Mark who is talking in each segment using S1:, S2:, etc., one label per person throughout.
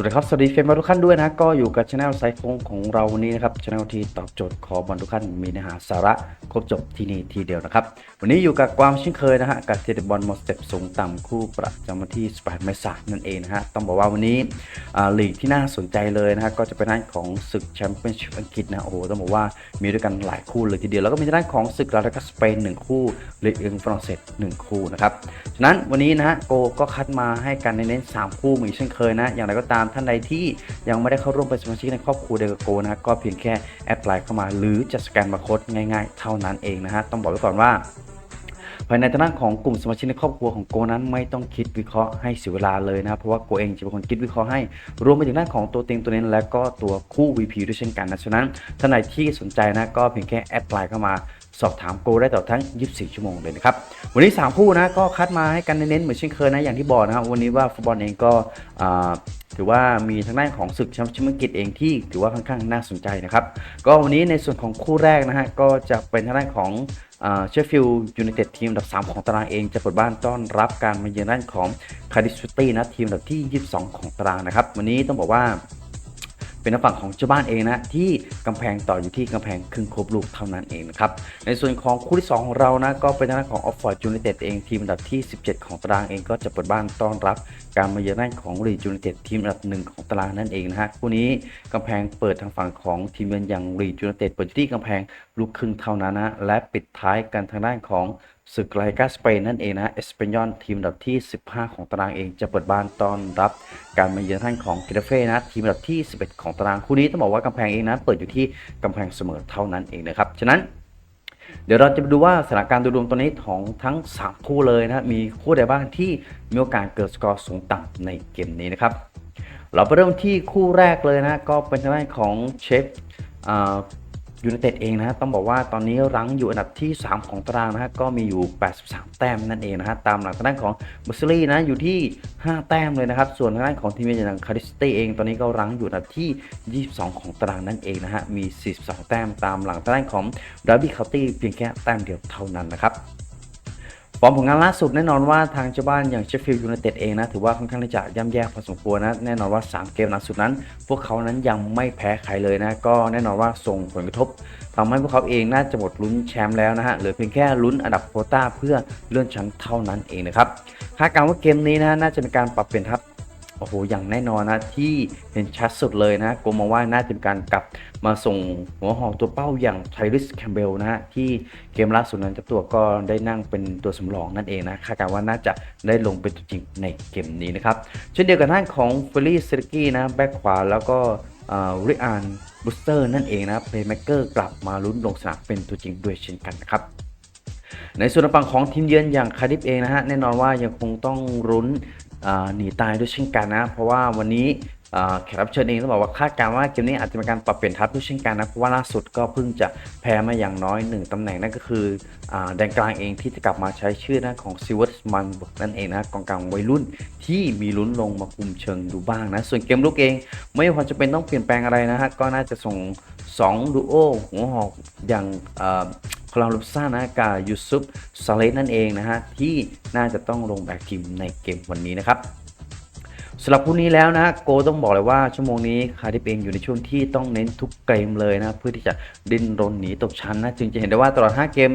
S1: สวัสดีครับ สวัสดีเฟรนด์ทุกท่านด้วยนะ ก็อยู่กับช anel ไซคงของเราวันนี้นะครับช anel ที่ตอบโจทย์ขอบอลทุกท่านมีเนื้อหาสาระครบจบที่นี่ทีเดียวนะครับ วันนี้อยู่กับความเช่นเคยนะฮะกับเทดบอลมอสเต็ปสูงต่ำคู่ประจำวันที่18เมษายนนั่นเองนะฮะต้องบอกว่าวันนี้อ่าลีกที่น่าสนใจเลยนะฮะก็จะเป็นด้านของศึกแชมเปี้ยนชิพอังกฤษนะโอ้โหต้องบอกว่ามีด้วยกันหลายคู่เลยทีเดียวแล้วก็มีด้านของศึกลาลิกาสเปนหนึ่งคู่ลีกอิงฝรั่งเศสหนึ่งคู่นะครับฉะนั้นวันนี้นะฮะโกก็คัดมาให้กันในเน้น3คู่เหมือนเช่นเคยนะอย่างไรก็ตามท่านใดที่ยังไม่ได้เข้าร่วมเป็นสมาชิกในครอบครัวเดลโกนะก็เพียงแค่แอดไลน์เข้ามาหรือจะสแกนบาร์โค้ดง่ายๆ เท่านั้นเองนะฮะต้องบอกไว้ก่อนว่าภายในทางด้านของกลุ่มสมาชิกในครอบครัวของโกนั้นไม่ต้องคิดวิเคราะห์ให้เสียเวลาเลยนะครับเพราะว่าโกเองจะเป็นคนคิดวิเคราะห์ให้ รวมไปถึงด้านของตัวเต็งตัวเน้นและก็ตัวคู่ VP ด้วยเช่นกันนะฉะนั้นท่านไหนที่สนใจนะก็เพียงแค่แอดไลน์เข้ามา สอบถามโกได้ตลอดทั้ง 24 ชั่วโมงเลยนะครับ วันนี้ 3 คู่นะก็คัดมาให้กันเน้นๆเหมือนเช่นเคยนะอย่างที่บอกนะครับวันนี้ว่าฟุตบอลเองก็ถือว่ามีทางด้านของศึกแชมปี้ยนชิพอังกฤษเองที่ถือว่าค่อนข้างน่าสนใจนะครับ ก็วันนี้ในส่วนของคู่แรกนะฮะก็จะเป็นทางด้านของเชฟฟิลด์ยูไนเต็ดทีมอันดับ 3 ของตารางเองจะเปิดบ้านต้อนรับการมาเยือนด้านของคาร์ดิสตี้นะทีมอันดับที่ 22 ของตารางนะครับ วันนี้ต้องบอกว่า เป็นฝั่งของเจ้าบ้านเองนะที่กำแพงต่ออยู่ที่กำแพงครึ่งครบลูกเท่านั้นเองนะครับในส่วนของคู่ที่ 2 ของเรานะก็เป็นทางด้านของออฟฟอร์ดยูไนเต็ดเองทีมอันดับที่ 17 ของตารางเองก็จะเปิดบ้านต้อนรับการมาเยือนด้านของรียูไนเต็ดทีมอันดับหนึ่งของตารางนั่นเองนะฮะคู่นี้กำแพงเปิดทางฝั่งของทีมเยือนอย่างรียูไนเต็ดเปิดที่กำแพงลูกครึ่งเท่านั้นนะและปิดท้ายกันทางด้านของ ศึกไลกาสเปนนั่นเองนะเอสเปนยอนทีมดับที่ 15 ของตารางเองจะเปิดบ้านต้อนรับการมาเยือนท่านของกิราเฟ่นะทีมดับที่ 11 ของตารางคู่นี้ต้องบอกว่ากำแพงเองนะเปิดอยู่ที่กำแพงเสมอเท่านั้นเองนะครับฉะนั้นเดี๋ยวเราจะไปดูว่าสถานการณ์โดยรวมตอนนี้ของทั้ง 3 คู่เลยนะมีคู่ใดบ้างที่มีโอกาสเกิดสกอร์สูงต่ำในเกมนี้นะครับ เราไปเริ่มที่คู่แรกเลยนะก็เป็นทางด้านของเชฟ ยูไนเต็ดเองนะฮะต้องบอกว่าตอนนี้รั้งอยู่อันดับที่ 3 ของตารางนะฮะก็มีอยู่ 83 แต้มนั่นเองนะฮะตามหลังทางด้านของบุสลี่นะอยู่ที่ 5 แต้มเลยนะครับ ส่วนทางด้านของทีมเยอย่างคาริสตี้เอง ตอนนี้ก็รั้งอยู่อันดับที่ 22 ของตารางนั่นเองนะฮะมี 42 แต้มตามหลังทางด้านของดาร์บี้คาตี้เพียงแค่แต้มเดียวเท่านั้นนะครับ ฟอร์มผลงานล่าสุดแน่นอนว่าทางเจ้าบ้านอย่างเชฟฟิลด์ยูไนเต็ดเองนะถือว่าค่อนข้างที่จะย่ำแย่พอสมควรนะแน่นอนว่า 3 เกมล่าสุดนั้น พวกเขานั้นยังไม่แพ้ใครเลยนะก็แน่นอนว่าส่งผลกระทบทำให้พวกเขาเองน่าจะหมดลุ้นแชมป์แล้วนะฮะเหลือเพียงแค่ลุ้นอันดับโคต้าเพื่อเลื่อนชั้นเท่านั้นเองนะครับคาดการณ์ว่าเกมนี้นะน่าจะเป็นการปรับเปลี่ยนทัพ โอ้โห อย่างแน่นอนนะที่เห็นชัดสุดเลยนะโกมองว่าน่าจะเป็นการกลับมาส่งหัวหอกตัวเป้าอย่างไทริสแคมเบลนะฮะที่เกมล่าสุดนั้นเจ้าตัวก็ได้นั่งเป็นตัวสำรองนั่นเองนะคาดการณ์ว่าน่าจะได้ลงเป็นตัวจริงในเกมนี้นะครับเช่นเดียวกับด้านของเฟลลี่เซรกี้นะแบ็คขวาแล้วก็ริอานบูสเตอร์นั่นเองนะเพลย์แมกเกอร์กลับมาลุ้นลงสนามเป็นตัวจริงด้วยเช่นกันนะครับในส่วนฝั่งของทีมเยือนอย่างคาร์ดิฟเองนะฮะแน่นอนว่ายังคงต้องรุ้น หนีตายด้วยเช่นกันนะ เพราะว่าวันนี้แขกรับเชิญเองต้องบอกว่าคาดการณ์ว่าเกมนี้อาจจะมีการปรับเปลี่ยนทัพด้วยเช่นกันนะเพราะว่าล่าสุดก็เพิ่งจะแพ้มาอย่างน้อยหนึ่งตำแหน่งนั่นก็คืออแดนกลางเองที่จะกลับมาใช้ชื่อนะของซิว e ตมันบกนั่นเองนะกองกลางวัยรุ่นที่มีลุ้นลงมาคุมเชิงดูบ้างนะ ส่วนเกมลุกเองไม่ควรจะเป็นต้องเปลี่ยนแปลงอะไรนะฮะก็น่าจะส่ง 2 ดูโอหัวหอกอย่างา คลาลุซ่านะกับยูซุปซาเลสนั่นเองนะฮะที่น่าจะต้องลงแบกทีมในเกมวันนี้นะครับสำหรับคู่นี้แล้วนะโกต้องบอกเลยว่าชั่วโมงนี้คาร์ดิฟเองอยู่ในช่วงที่ต้องเน้นทุกเกมเลยนะเพื่อที่จะดิ้นรนหนีตกชั้นนะจึงจะเห็นได้ว่าตลอด 5 เกม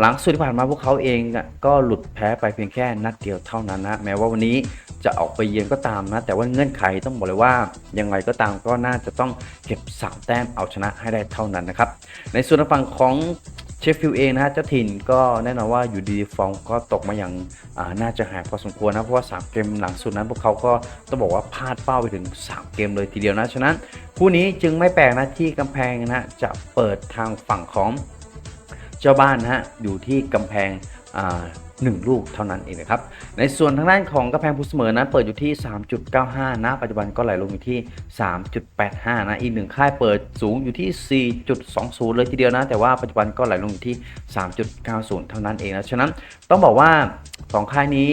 S1: หลังสุดที่ผ่านมาพวกเขาเองก็หลุดแพ้ไปเพียงแค่นัดเดียวเท่านั้นนะแม้ว่าวันนี้จะออกไปเยือนก็ตามนะแต่ว่าเงื่อนไขต้องบอกเลยว่ายังไงก็ตามก็น่าจะต้องเก็บสามแต้มเอาชนะให้ได้เท่านั้นนะครับในส่วนฝั่งของ ชฟฟิลด์เองนะฮะเจ้าถิ่นก็แน่นอนว่าอยู่ดีฟอร์มก็ตกมาอย่างาน่าจะหายพอสมควรนะเพราะว่า 3 เกมหลังสุดนั้น พวกเขาก็ต้องบอกว่าพลาดเป้าไปถึง 3 เกมเลยทีเดียวนะฉะนั้น คู่นี้จึงไม่แปลกนะที่กำแพงนะจะเปิดทางฝั่งของเจ้าบ้านนะฮะอยู่ที่กำแพง หนึ่งลูกเท่านั้นเองนะครับ ในส่วนทางด้านของกระแพงผู้เสมอนั้นเปิดอยู่ที่ 3.95 นะ ปัจจุบันก็ไหลลงอยู่ที่ 3.85 นะ อีกหนึ่งค่ายเปิดสูงอยู่ที่ 4.20 เลยทีเดียวนะ แต่ว่าปัจจุบันก็ไหลลงอยู่ที่ 3.90 เท่านั้นเองนะ ฉะนั้นต้องบอกว่าสองค่ายนี้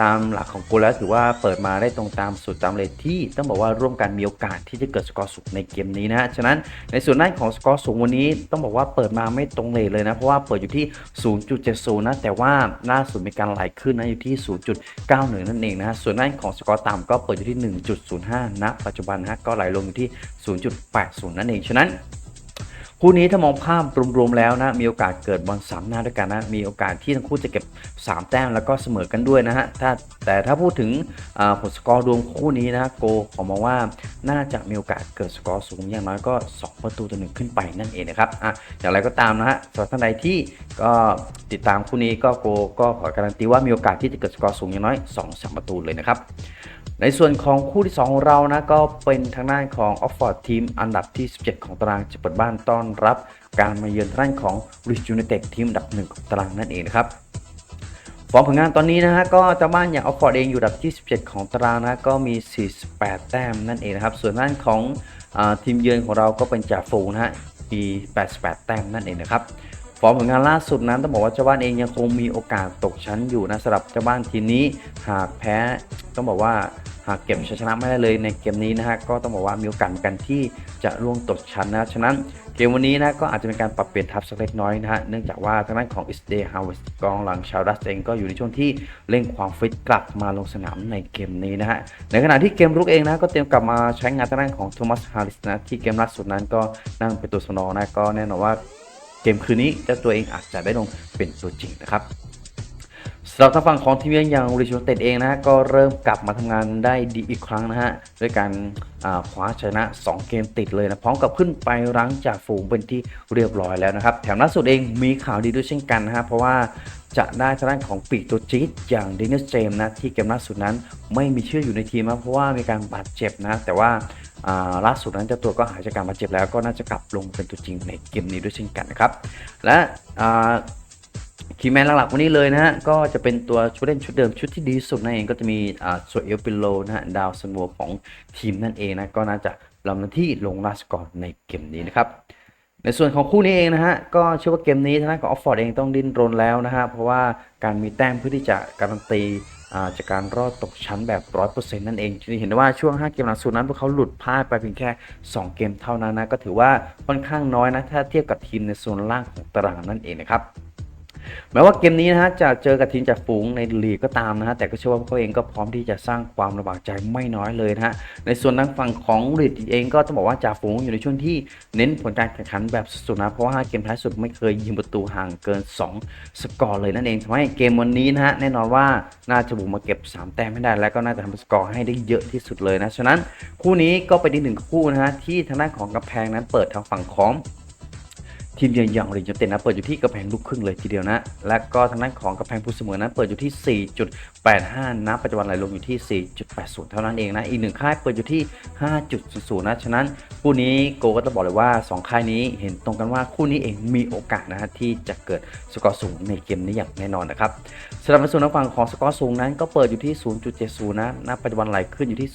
S1: ตามหลักของกูแล้วถือว่าเปิดมาได้ตรงตามสูตรตามเลทที่ต้องบอกว่าร่วมกันมีโอกาสที่จะเกิดสกอร์สูงในเกมนี้นะฉะนั้นในส่วนด้านของสกอร์สูงวันนี้ต้องบอกว่าเปิดมาไม่ตรงเลทเลยนะ เพราะว่าเปิดอยู่ที่ 0.70 นะ แต่ว่าล่าสุดมีการไหลขึ้นนะอยู่ที่ 0.91 นั่นเองนะส่วนด้านของสกอร์ต่ำก็เปิดอยู่ที่ 1.05ณปัจจุบันนะก็ไหลลงอยู่ที่ 0.80 นั่นเองฉะนั้น คู่นี้ถ้ามองภาพรวมๆแล้วนะมีโอกาสเกิดบอลสามหน้าด้วยกันนะมีโอกาสที่ทั้งคู่จะเก็บ 3 แต้มแล้วก็เสมอกันด้วยนะฮะถ้าแต่ถ้าพูดถึงผลสกอร์รวมคู่นี้นะโกขอมองว่าน่าจะมีโอกาสเกิดสกอร์สูงอย่างน้อยก็ 2 ประตูต่อหนึ่งขึ้นไปนั่นเองนะครับอะอย่างไรก็ตามนะฮะสำหรับท่านใดที่ก็ติดตามคู่นี้ก็โกก็ขอการันตีว่ามีโอกาสที่จะเกิดสกอร์สูงอย่างน้อย2-3ประตูเลยนะครับ ในส่วนของคู่ที่ 2 ของเรานะก็เป็นทางด้านของออฟฟอร์ดทีมอันดับที่ 17 ของตารางจะเปิดบ้านต้อนรับการมาเยือนทางด้านของริชยู n นเต็ดทีมอันดับหนึ่งของตารางนั่นเองนะครับฟอร์มผลงานตอนนี้นะฮะก็เจ้าบ้านอย่างออฟฟอร์ดเองอยู่อันดับที่ 17 ของตารางนะก็มี 48 แต้มนั่นเองนะครับส่วนด้านของอทีมเยือนของเราก็เป็นจ่าฝูงนะฮะมี 88 แต้มนั่นเองนะครับ ฟอร์มผลงานล่าสุดนั้นต้องบอกว่าเจ้าบ้านเองยังคงมีโอกาสตกชั้นอยู่นะสำหรับเจ้าบ้านทีมนี้ หากแพ้ต้องบอกว่าหากเก็บชัยชนะไม่ได้เลยในเกมนี้นะฮะก็ต้องบอกว่ามีโอกาสกันที่จะล่วงตกชั้นนะฉะนั้นเกมวันนี้นะก็อาจจะเป็นการปรับเปลี่ยนทัพสักเล็กน้อยนะฮะเนื่องจากว่าทางด้านของอิสเดย์ฮาวเวสกองหลังชาวดัสเองก็อยู่ในช่วงที่เร่งความฟิตกลับมาลงสนามในเกมนี้นะฮะในขณะที่เกมรุกเองนะก็เตรียมกลับมาใช้งานทางด้านของโทมัสฮาริสนะที่เกมล่าสุดนั้นก็นั่งเป็นตัวสำรองนะก็แน่นอนว่า เกมคืนนี้เจ้าตัวเองอาจจะได้ลงเป็นตัวจริงนะครับสำหรับทางฝั่งของทีมเยือนอย่างริช n เต็ดเองนะฮะก็เริ่มกลับมาทำงานได้ดีอีกครั้งนะฮะด้วยการคว้าชนะ 2 เกมติดเลยนะพร้อมกับขึ้นไปรั้งจากฝูงเป็นที่เรียบร้อยแล้วนะครับ แถมล่าสุดเองมีข่าวดีด้วยเช่นกันนะฮะเพราะว่าจะได้ทางด้านของปีกตัวจี๊ดอย่างเดนิสเจมนะที่เกมล่าสุดนั้นไม่มีชื่ออยู่ในทีมนะเพราะว่ามีการบาดเจ็บนะแต่ว่า ล่าสุดนั้นเจ้าตัวก็หายจากการบาดเจ็บแล้วก็น่าจะกลับลงเป็นตัวจริงในเกมนี้ด้วยเช่นกันนะครับ และคีย์แมนหลักๆวันนี้เลยนะฮะ ก็จะเป็นตัวชุดเล่นชุดเดิมชุดที่ดีสุดนั่นเองก็จะมีอ่าส่วนเอลปิโลนะฮะดาวซันโวของทีมนั่นเองนะ ก็น่าจะลำหน้าที่ลงลาสก่อนในเกมนี้นะครับ ในส่วนของคู่นี้เองนะฮะ ก็เชื่อว่าเกมนี้ทางด้านของออฟฟอร์ดเองต้องดิ้นรนแล้วนะฮะ เพราะว่าการมีแต้มเพื่อที่จะการันตี จากการรอดตกชั้นแบบ 100%นั่นเองจะเห็นได้ว่าช่วง 5 เกมหลังสุดนั้นพวกเขาหลุดพลาดไปเพียงแค่ 2 เกมเท่านั้นนะ ก็ถือว่าค่อนข้างน้อยนะ ถ้าเทียบกับทีมในโซนล่างของตารางนั่นเองนะครับ แม้ว่าเกมนี้นะฮะจะเจอกับทีมจากฝูงในลีกก็ตามนะฮะแต่ก็เชื่อว่าพวกเขาเองก็พร้อมที่จะสร้างความลำบากใจไม่น้อยเลยนะฮะในส่วนทางฝั่งของลีดเองก็ต้องบอกว่าจ่าฝูงอยู่ในช่วงที่เน้นผลการแข่งขันแบบสุดๆนะเพราะว่าเกมท้ายสุดไม่เคยยิงประตูห่างเกิน 2 สกอร์เลยนั่นเองทำให้เกมวันนี้นะฮะแน่นอนว่าน่าจะบุกมาเก็บ 3 แต้มให้ได้ แล้วก็น่าจะทำสกอร์ให้ได้เยอะที่สุดเลยนะฉะนั้นคู่นี้ก็เป็นอีกหนึ่งคู่นะฮะที่ทางด้านของกำแพงนั้นเปิดทางฝั่งของ ทีมเยือนอย่างริยูเต็ดนะเปิดอยู่ที่กระแพงลูกครึ่งเลยทีเดียวนะ และก็ทางด้านของกระแพงผู้เสมอนั้นเปิดอยู่ที่ 4.85 นะปัจจุบันไหลลงอยู่ที่ 4.80 เท่านั้นเองนะ อีกหนึ่งค่ายเปิดอยู่ที่ 5.00 นะ ฉะนั้นคู่นี้โกก็จะบอกเลยว่า 2 ค่ายนี้เห็นตรงกันว่าคู่นี้เองมีโอกาสนะฮะที่จะเกิดสกอร์สูงในเกมนี้อย่างแน่นอนนะครับสำหรับในส่วนทางฝั่งของสกอร์สูงนั้นก็เปิดอยู่ที่ 0.70 นะณปัจจุบันไหลขึ้นอยู่ที่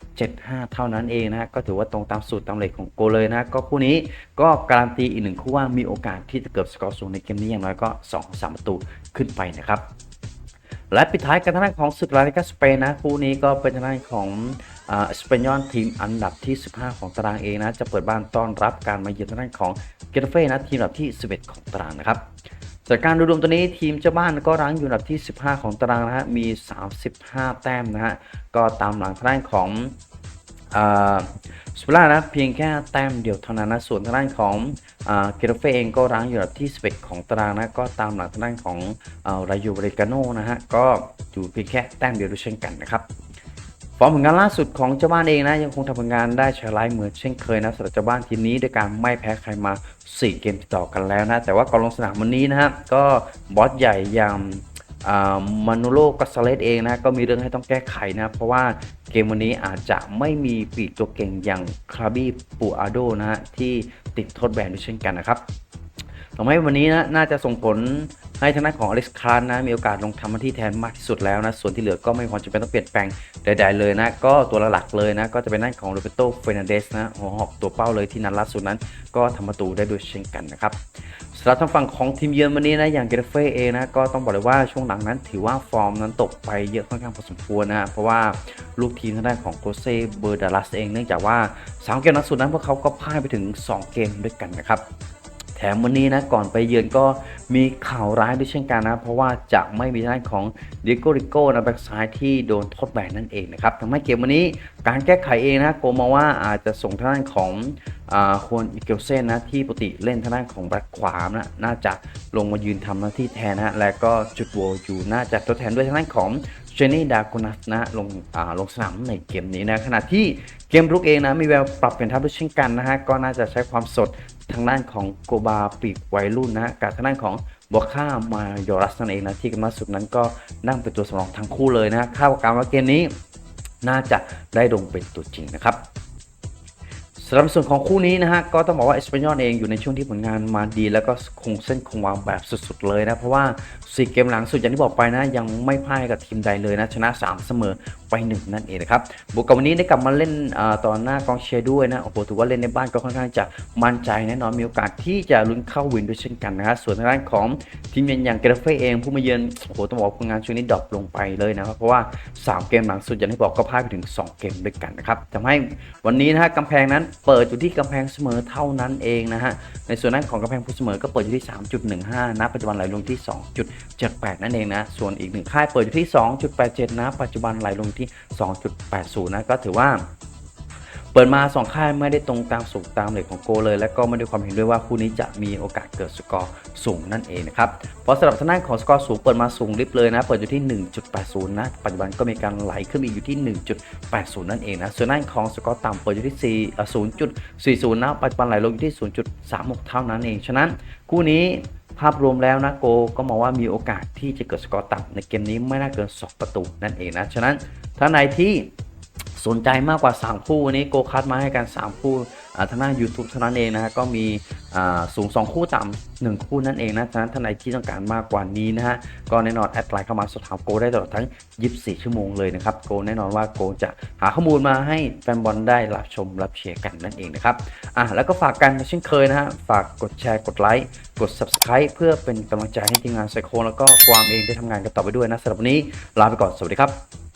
S1: 0.75 เท่านั้นเองนะฮะก็ถือว่าตรงตามสูตรตามเลขของโกเลยนะก็คู่นี้ก็การันตีอีกหนึ่งคู่ว่ามีโอกาสที่จะเกิดสกอร์สูงในเกมนี้อย่างน้อยก็ 2-3 ประตูขึ้นไปนะครับและปิดท้ายกันทางด้านของศึกลาลิกาสเปนนะคู่นี้ก็เป็นทางด้านของสเปนยอนทีมอันดับที่ 15 ของตารางเองนะจะเปิดบ้านต้อนรับการมาเยือนทางด้านของเกตาเฟ่นะทีมอันดับที่ 11 ของตารางนะครับจากการดูรวมตัวนี้ทีมเจ้าบ้านก็รั้งอยู่อันดับที่ 15 ของตารางนะฮะมี 35 แต้มนะฮะก็ตามหลังทางด้านของ สเปล่านะเพียงแค่แต้มเดียวเท่านั้นนะส่วนทางด้านของเกรเฟเองก็ร้างอยู่อันดับที่ 11 ของตารางนะก็ตามหลังทางด้านของรายูเรกาโนนะฮะก็อยู่เพียงแค่แต้มเดียวด้วยเช่นกันนะครับฟอร์มผลงานล่าสุดของเจ้าบ้านเองนะยังคงทำผลงานได้ใช้ไลฟ์เหมือนเช่นเคยนะสำหรับเจ้าบ้านทีมนี้ด้วยการไม่แพ้ใครมา 4 เกมติดต่อกันแล้วนะแต่ว่าก่อนลงสนามวันนี้นะฮะก็บอสใหญ่อย่างมานูโลกัสเลสเองนะก็มีเรื่องให้ต้องแก้ไขนะเพราะว่า เกมวันนี้อาจจะไม่มีปีกตัวเก่งอย่างคราบี้ปูอาโดนะฮะที่ติดโทษแบนด้วยเช่นกันนะครับ ทำให้วันนี้นะน่าจะส่งผลให้ทางด้านของอเล็กซ์คาร์นะมีโอกาสลงทำหน้าที่แทนมากที่สุดแล้วนะส่วนที่เหลือก็ไม่ความจำเป็นต้องเปลี่ยนแปลงใดๆเลยนะก็ตัวหลักๆเลยนะก็จะเป็นด้านของโรเบโตเฟรนันเดสนะหัวหอกตัวเป้าเลยที่นัดล่าสุดนั้น ก็ทำประตูได้ด้วยเช่นกันนะครับสำหรับทางฝั่งของทีมเยือนวันนี้นะอย่างเกเรเฟ่เองนะก็ต้องบอกเลยว่าช่วงหลังนั้น ถือว่าฟอร์มนั้นตกไปเยอะค่อนข้างพอสมควรนะเพราะว่าลูกทีมทางด้านของโกเซ่เบอร์ดาลัสเองเนื่องจากว่าสามเกมนัดสุดนั้นพวกเขาก็พ่ายไปถึง 2 เกมด้วยกันนะครับ ถมวันนี้นะก่อนไปเยือนก็มีข่าวร้ายด้วยเช่นกันนะ เพราะว่าจะไม่มีทางด้านของดิโกริโก้นะแบ็กซ้ายที่โดนทษแบนนั่นเองนะครับทำให้เกมวันนี้การแก้ไขเองนะโกมองว่าอาจจะส่งทางด้านของอาควรอิเกลเซนนะที่ปกติเล่นทางด้านของแบ็กขวามนะน่าจะลงมายืนทำหน้าที่แทนนะและก็จุดโวอยู่น่าจะทดแทนด้วยทางด้านของ เจนนี่ดาโกนัสนะลงอ่าลงสนามในเกมนี้นะขณะที่เกมรุกเองนะมีแววปรับเปลี่ยนทัพด้วยเช่นกันนะฮะก็น่าจะใช้ความสดทางด้านของโกบาปีกวัยรุ่นนะกับทางด้านของบวค่ามายอรัสนั่นเองนะที่กันมาสุดนั้นก็นั่งเป็นตัวสำรองทั้งคู่เลยนะคาดการณ์ว่าเกมนี้ น่าจะได้ลงเป็นตัวจริงนะครับำหรับส่วนของคู่นี้นะฮะก็ต้องบอกว่าเอสเปนยอลเองอยู่ในช่วงที่ผลงานมาดี แล้วก็คงเส้นคงวางแบบสุดๆเลยนะ เพราะว่าสี่เกมหลังสุดอย่างที่บอกไปนะ ยังไม่พ่ายกับทีมใดเลยนะ ชนะ 3 เสมอ ไปหนึ่งนั่นเองนะครับ บวกกับวันนี้ได้กลับมาเล่นอต่อหน้ากองเชียร์ด้วยนะ โอ้โห ถือว่าเล่นในบ้านก็ค่อนข้างจะมั่นใจแน่นอน มีโอกาสที่จะลุ้นเข้าวินด้วยเช่นกันนะฮะส่วนทางด้านของทีมเยือนอย่างเกรเฟ่เอง ผู้มาเยือน โอ้โห ต้องบอกผลงานช่วงนี้ดรอปลงไปเลยนะครับ เพราะว่า 3 เกมหลังสุดอย่างที่บอกก็พ่ายไปถึง 2 เกมด้วยกันนะครับทำให้วันนี้นะฮะกำแพงนั้นเปิดอยู่ที่กำแพงเสมอเท่านั้นเองนะฮะ ในส่วนนั้นของกำแพงผู้เสมอก็เปิดอยู่ที่ 3.15นะปัจจุบันไหลลงที่ 2.78 นั่นเองนะ ส่วนอีกหนึ่งค่ายเปิดอยู่ที่ 2.87 นะปัจจุบันไหลลงที่2.80 นะ ก็ถือว่าเปิดมา 2 ค่ายไม่ได้ตรงตามสูงตามเหล็กของโกเลย และก็ไม่ได้ความเห็นด้วยว่าคู่นี้จะมีโอกาสเกิดสกอร์สูงนั่นเองนะครับเพราะสำหรับทางด้านของสกอร์สูงเปิดมาสูงลิฟต์เลยนะ เปิดอยู่ที่ 1.80 นะ ปัจจุบันก็มีการไหลขึ้นอีกอยู่ที่ 1.80 นั่นเองนะ ส่วนด้านของสกอร์ต่ำเปิดอยู่ที่4อะ0.40 นะ ปัจจุบันไหลลงอยู่ที่ 0.36 เท่านั้นเอง ฉะนั้นคู่นี้ ภาพรวมแล้วนะโกก็มองว่ามีโอกาสที่จะเกิดสกอร์ต่ำในเกมนี้ไม่น่าเกิน 2 ประตูนั่นเองนะ ฉะนั้นถ้าในที่ สนใจมากกว่า 3 คู่วันนี้โกคัดมาให้กัน 3 คู่อ่าทางหน้า YouTube เท่านั้นเองนะฮะก็มีสูง 2 คู่ต่ำ1คู่นั่นเองนะฉะนั้นท่านใดที่ต้องการมากกว่านี้นะฮะก็แน่นอนแอดไลน์เข้ามาสอบถามโกได้ตลอดทั้ง 24 ชั่วโมงเลยนะครับโกแน่นอนว่าโกจะหาข้อมูลมาให้แฟนบอลได้รับชมรับเชียร์กันนั่นเองนะครับอะแล้วก็ฝากกันเช่นเคยนะฮะฝากกดแชร์กดไลค์กด Subscribe เพื่อเป็นกำลังใจให้ทีมงานไซโคแล้วก็ความเองได้ทำงานกันต่อไปด้วยนะสำหรับวันนี้ลาไปก่อนสวัสดีครับ